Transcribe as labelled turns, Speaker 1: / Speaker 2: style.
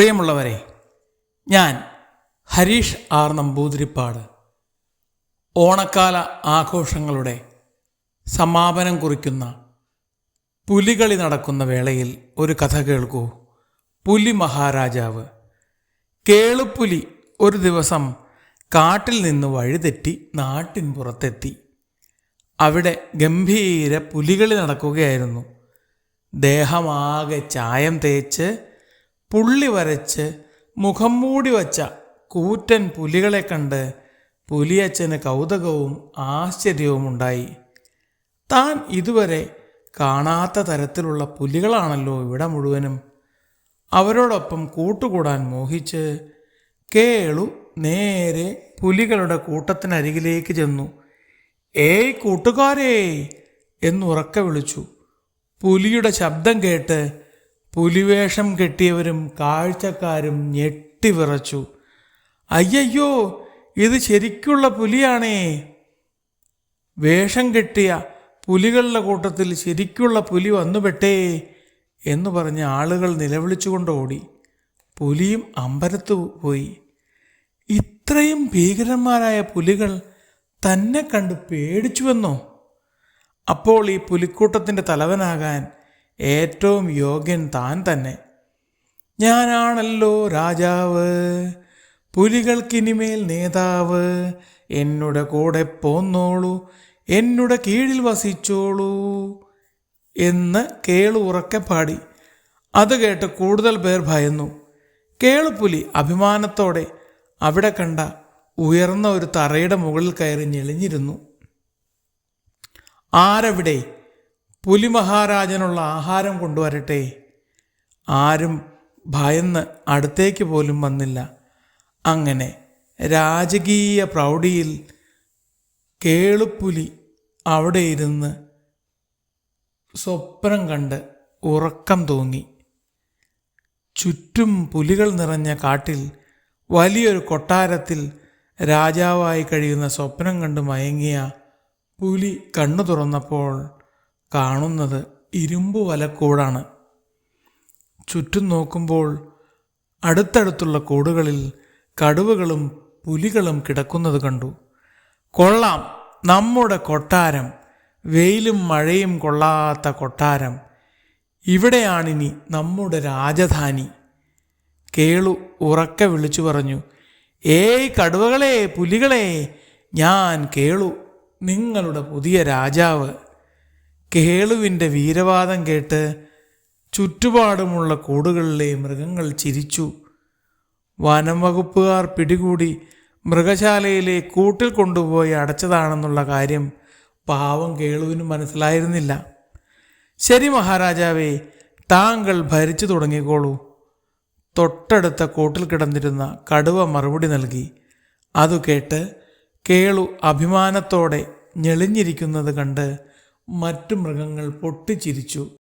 Speaker 1: പ്രിയമുള്ളവരെ ഞാൻ ഹരീഷ് ആർ നമ്പൂതിരിപ്പാട്. ഓണക്കാല ആഘോഷങ്ങളുടെ സമാപനം കുറിക്കുന്ന പുലികളി നടക്കുന്ന വേളയിൽ ഒരു കഥ കേൾക്കൂ. പുലി മഹാരാജാവ് കേളുപ്പുലി ഒരു ദിവസം കാട്ടിൽ നിന്ന് വഴിതെറ്റി നാട്ടിൻ പുറത്തെത്തി. അവിടെ ഗംഭീര പുലികളി നടക്കുകയായിരുന്നു. ദേഹമാകെ ചായം തേച്ച് പുള്ളി വരച്ച് മുഖം മൂടി വച്ച കൂറ്റൻ പുലികളെ കണ്ട് പുലിയച്ചന് കൗതുകവും ആശ്ചര്യവും ഉണ്ടായി. താൻ ഇതുവരെ കാണാത്ത തരത്തിലുള്ള പുലികളാണല്ലോ ഇവിടെ മുഴുവനും. അവരോടൊപ്പം കൂട്ടുകൂടാൻ മോഹിച്ച് കേളു നേരെ പുലികളുടെ കൂട്ടത്തിനരികിലേക്ക് ചെന്നു. ഏയ് കൂട്ടുകാരേ എന്നുറക്കെ വിളിച്ചു. പുലിയുടെ ശബ്ദം കേട്ട് പുലിവേഷം കെട്ടിയവരും കാഴ്ചക്കാരും ഞെട്ടിവിറച്ചു അയ്യയ്യോ ഇത് ശരിക്കുള്ള പുലിയാണേ. വേഷം കെട്ടിയ പുലികളുടെ കൂട്ടത്തിൽ ശരിക്കുള്ള പുലി വന്നുപെട്ടേ എന്ന് പറഞ്ഞ് ആളുകൾ നിലവിളിച്ചുകൊണ്ട് ഓടി. പുലിയും അമ്പരത്തു പോയി. ഇത്രയും ഭീകരന്മാരായ പുലികൾ തന്നെ കണ്ട് പേടിച്ചുവെന്നോ? അപ്പോൾ ഈ പുലിക്കൂട്ടത്തിന്റെ തലവനാകാൻ ഏറ്റവും യോഗ്യൻ താൻ തന്നെ. ഞാനാണല്ലോ രാജാവ്. പുലികൾക്കിനിമേൽ നേതാവ്. എന്നുടെ കൂടെ പോന്നോളൂ. എന്നുടെ കീഴിൽ വസിച്ചോളൂ. എന്ന് കേളു ഉറക്കെ പാടി. അത് കേട്ട് കൂടുതൽ പേർ ഭയന്നു. കേളുപുലി അഭിമാനത്തോടെ അവിടെ കണ്ട ഉയർന്ന ഒരു തറയുടെ മുകളിൽ കയറി ഞെളിഞ്ഞിരുന്നു. ആരവിടെ? പുലി മഹാരാജനുള്ള ആഹാരം കൊണ്ടുവരട്ടെ. ആരും ഭയന്ന് അടുത്തേക്ക് പോലും വന്നില്ല. അങ്ങനെ രാജകീയ പ്രൗഢിയിൽ കേളുപ്പുലി അവിടെ ഇരുന്ന് സ്വപ്നം കണ്ട് ഉറക്കം തൂങ്ങി. ചുറ്റും പുലികൾ നിറഞ്ഞ കാട്ടിൽ വലിയൊരു കൊട്ടാരത്തിൽ രാജാവായി കഴിയുന്ന സ്വപ്നം കണ്ട് മയങ്ങിയ പുലി കണ്ണു തുറന്നപ്പോൾ കാണുന്നത് ഇരുമ്പ് വലക്കൂടാണ്. ചുറ്റും നോക്കുമ്പോൾ അടുത്തടുത്തുള്ള കൂടുകളിൽ കടുവകളും പുലികളും കിടക്കുന്നത് കണ്ടു. കൊള്ളാം നമ്മുടെ കൊട്ടാരം വെയിലും മഴയും കൊള്ളാത്ത കൊട്ടാരം. ഇവിടെയാണിനി നമ്മുടെ രാജധാനി. കേളു ഉറക്കെ വിളിച്ചു പറഞ്ഞു ഏയ് കടുവകളെ പുലികളെ ഞാൻ കേളു നിങ്ങളുടെ പുതിയ രാജാവ്. കേളുവിന്റെ വീരവാദം കേട്ട് ചുറ്റുപാടുമുള്ള കൂടുകളിലെ മൃഗങ്ങൾ ചിരിച്ചു. വനം വകുപ്പുകാർ പിടികൂടി മൃഗശാലയിലെ കൂട്ടിൽ കൊണ്ടുപോയി അടച്ചതാണെന്നുള്ള കാര്യം പാവം കേളുവിന് മനസ്സിലായിരുന്നില്ല. ശരി മഹാരാജാവേ താങ്കൾ ഭരിച്ചു തുടങ്ങിക്കോളൂ. തൊട്ടടുത്ത കൂട്ടിൽ കിടന്നിരുന്ന കടുവ മറുപടി നൽകി. അതു കേട്ട് കേളു അഭിമാനത്തോടെ ഞെളിഞ്ഞിരിക്കുന്നത് കണ്ട് മറ്റു മൃഗങ്ങൾ പൊട്ടിച്ചിരിച്ചു.